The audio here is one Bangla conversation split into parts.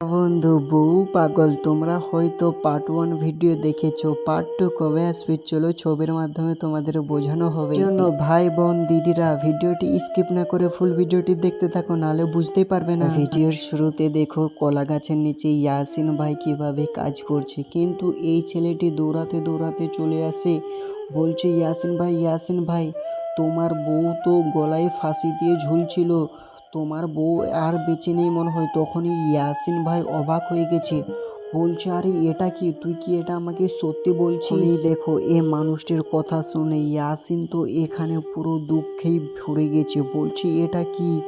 বন্ধু, বউ পাগল, তোমরা হয়তো পার্ট ওয়ান ভিডিও দেখেছ। পার্ট টু কবে আসবে? চলো ছবির মাধ্যমে তোমাদের বোঝানো হবে। ভাই, বোন, দিদিরা ভিডিওটি স্কিপ না করে ফুল ভিডিওটি দেখতে থাকো, নাহলে বুঝতেই পারবে না। ভিডিওর শুরুতে দেখো, কলা গাছের নিচে ইয়াসিন ভাই কীভাবে কাজ করছে। কিন্তু এই ছেলেটি দৌড়াতে দৌড়াতে চলে আসে। বলছে, ইয়াসিন ভাই ইয়াসিন ভাই, তোমার বউ তো গলায় ফাঁসি দিয়ে ঝুলছিল। তোমার বউ আর বেঁচে নেই মনে হয়। তখনই ইয়াসিন ভাই অবাক হয়ে গেছে। বলছে, আরে, এটা কি? তুই কি এটা আমাকে সত্যি বলছিস? দেখো, এ মানুষটির কথা শুনে ইয়াসিন তো এখানে পুরো দুঃখেই ভরে গেছে। বলছে, এটা কি?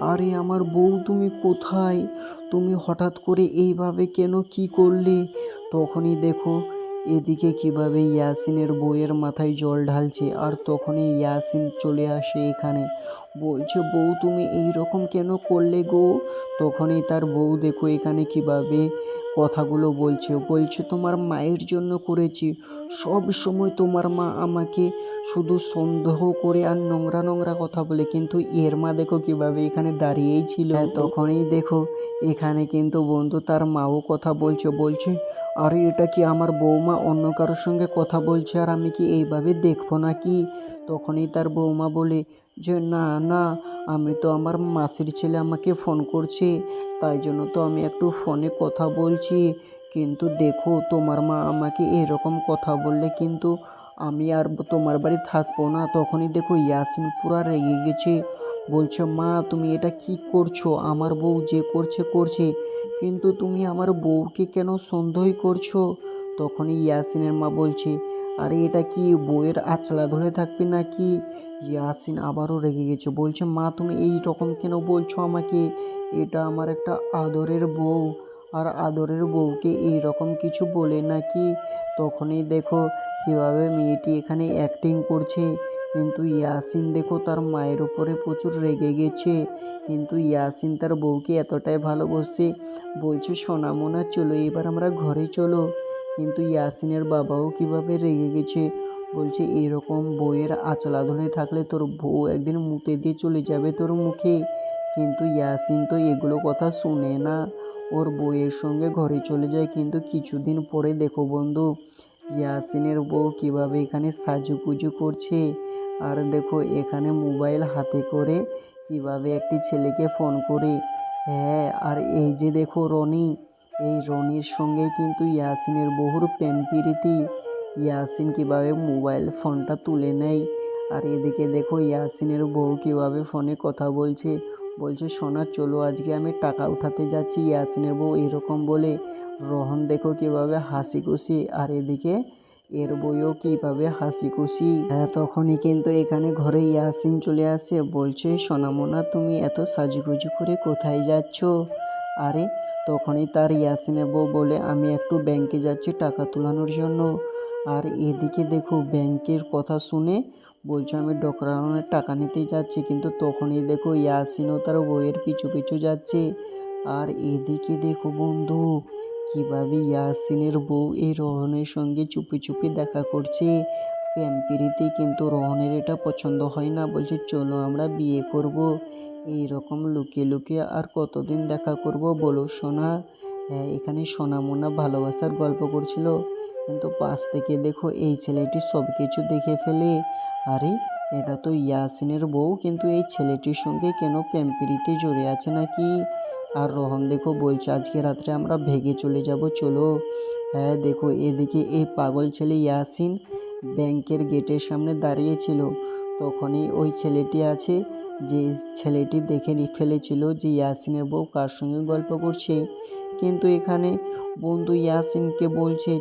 আরে, আমার বউ তুমি কোথায়? তুমি হঠাৎ করে এইভাবে কেন কি করলে? তখনই দেখো এদিকে কীভাবে ইয়াসিনের বউয়ের মাথায় জল ঢালছে আর তখনই ইয়াসিন চলে আসে এখানে। বলছে, বউ, তুমি এই রকম কেন করলে গো? তখনই তার বউ, দেখো এখানে কীভাবে কথাগুলো বলছে বলছে তোমার মায়ের জন্য করেছি। সব সময় তোমার মা আমাকে শুধু সন্দেহ করে আর নোংরা নোংরা কথা বলে। কিন্তু এর মা দেখো কীভাবে এখানে দাঁড়িয়েই ছিল। তখনই দেখো এখানে কিন্তু বন্ধু তার মাও কথা বলছে বলছে আরে এটা কি আমার বৌমা? অন্য কারোর সঙ্গে কথা বলছে আর আমি কি এইভাবে দেখব নাকি? তখনই তার বৌমা বলে যে, না না, আমি তো আমার মাসির ছেলে আমাকে ফোন করছে, তাই জন্য তো আমি একটু ফোনে কথা বলছি। কিন্তু দেখো, তোমার মা আমাকে এরকম কথা বললে কিন্তু আমি আর তোমার বাড়ি থাকব না। তখনই দেখো ইয়াসিন পুরা রেগে গেছে। বলছে, মা, তুমি এটা কি করছ? আমার বউ যে করছে করছে। কিন্তু তুমি আমার বউকে কেন সন্দেহ করছ? তখনই ইয়াসিনের মা বলছে, আরে, এটা কি বউয়ের আঁচলা ধরে থাকবে নাকি? ইয়াসিন আবারও রেগে গেছে, বলছে, মা, তুমি এই রকম কেন বলছো আমাকে? এটা আমার একটা আদরের বউ, আর আদরের বউকে এই রকম কিছু বলে নাকি? তখনই দেখো কীভাবে মেয়েটি এখানে অ্যাক্টিং করছে। কিন্তু ইয়াসিন দেখো তার মায়ের উপরে প্রচুর রেগে গেছে। কিন্তু ইয়াসিন তার বউকে এতটাই ভালোবাসে, বলছে, সোনামোনা, চলো, এবার আমরা ঘরে চলো। কিন্তু ইয়াসিনের বাবাও কীভাবে রেগে গেছে? বলছে, এরকম বইয়ের আচলা ধরে থাকলে তোর বউ একদিন মুতে দিয়ে চলে যাবে তোর মুখে। কিন্তু ইয়াসিন তো এগুলো কথা শুনে না। ওর বইয়ের সঙ্গে ঘরে চলে যায়, কিন্তু কিছুদিন পরে দেখো বন্ধু, ইয়াসিনের বউ কীভাবে এখানে সাজুগুজু করছে। আর দেখো, এখানে মোবাইল হাতে করে কীভাবে একটি ছেলেকে ফোন করে। হ্যাঁ আর এই যে দেখো রনি এই রনির সঙ্গে কিন্তু ইয়াসিনের বহুর প্রেম প্রীতি। ইয়াসিন কীভাবে মোবাইল ফোনটা তুলে নেয়? আর এদিকে দেখো ইয়াসিনের বউ কীভাবে ফোনে কথা বলছে। বলছে, সোনা, চলো আজকে আমি টাকা উঠাতে যাচ্ছি। ইয়াসিনের বউ এরকম বলে। রোহন দেখো কীভাবে হাসি খুশি। আর এদিকে এর বইও কীভাবে হাসি খুশি। হ্যাঁ তখনই কিন্তু এখানে ঘরে ইয়াসিন চলে আসে। বলছে সোনামোনা তুমি এত সাজুগুজু করে কোথায় যাচ্ছ? আরে, তখনই তার ইয়াসিনের বউ বলে, আমি একটু ব্যাংকে যাচ্ছি টাকা তোলানোর জন্য। আর এদিকে দেখো, ব্যাংকের কথা শুনে বলছে, আমি ডকরানোর টাকা নিতেই যাচ্ছি। কিন্তু তখনই দেখো, ইয়াসিনও তার বইয়ের পিছু পিছু যাচ্ছে। আর এদিকে দেখো বন্ধু, কীভাবে ইয়াসিনের বউ এই রোহনের সঙ্গে চুপি চুপি দেখা করছে। প্রেম প্রীতি কিন্তু রোহনের এটা পছন্দ হয় না। বলছে, চলো আমরা বিয়ে করব। এই রকম লুকিয়ে লুকিয়ে আর কতদিন দেখা করব বলো সোনা? হ্যাঁ এখানে সোনা মোনা ভালোবাসার গল্প করছিল। কিন্তু পাশ থেকে দেখো এই ছেলেটি সব কিছু দেখে ফেলে। আরে, এটা তো ইয়াসিনের বউ, কিন্তু এই ছেলেটির সঙ্গে কেন প্রেম প্রীতি জড়ে আছে নাকি? আর রোহন দেখো বলছে, আজকে রাত্রে আমরা ভেগে চলে যাব, চলো। হ্যাঁ দেখো এদিকে এই পাগল ছেলে ইয়াসিন ব্যাংকের গেটের সামনে দাঁড়িয়েছিল তখনই ওই ছেলেটি আছে, যে ছেলেটি দেখে ফেলেছিল যে ইয়াসিনের বউ কার সঙ্গে গল্প করছে। কিন্তু এখানে বন্ধু ইয়াসিনকে বলছে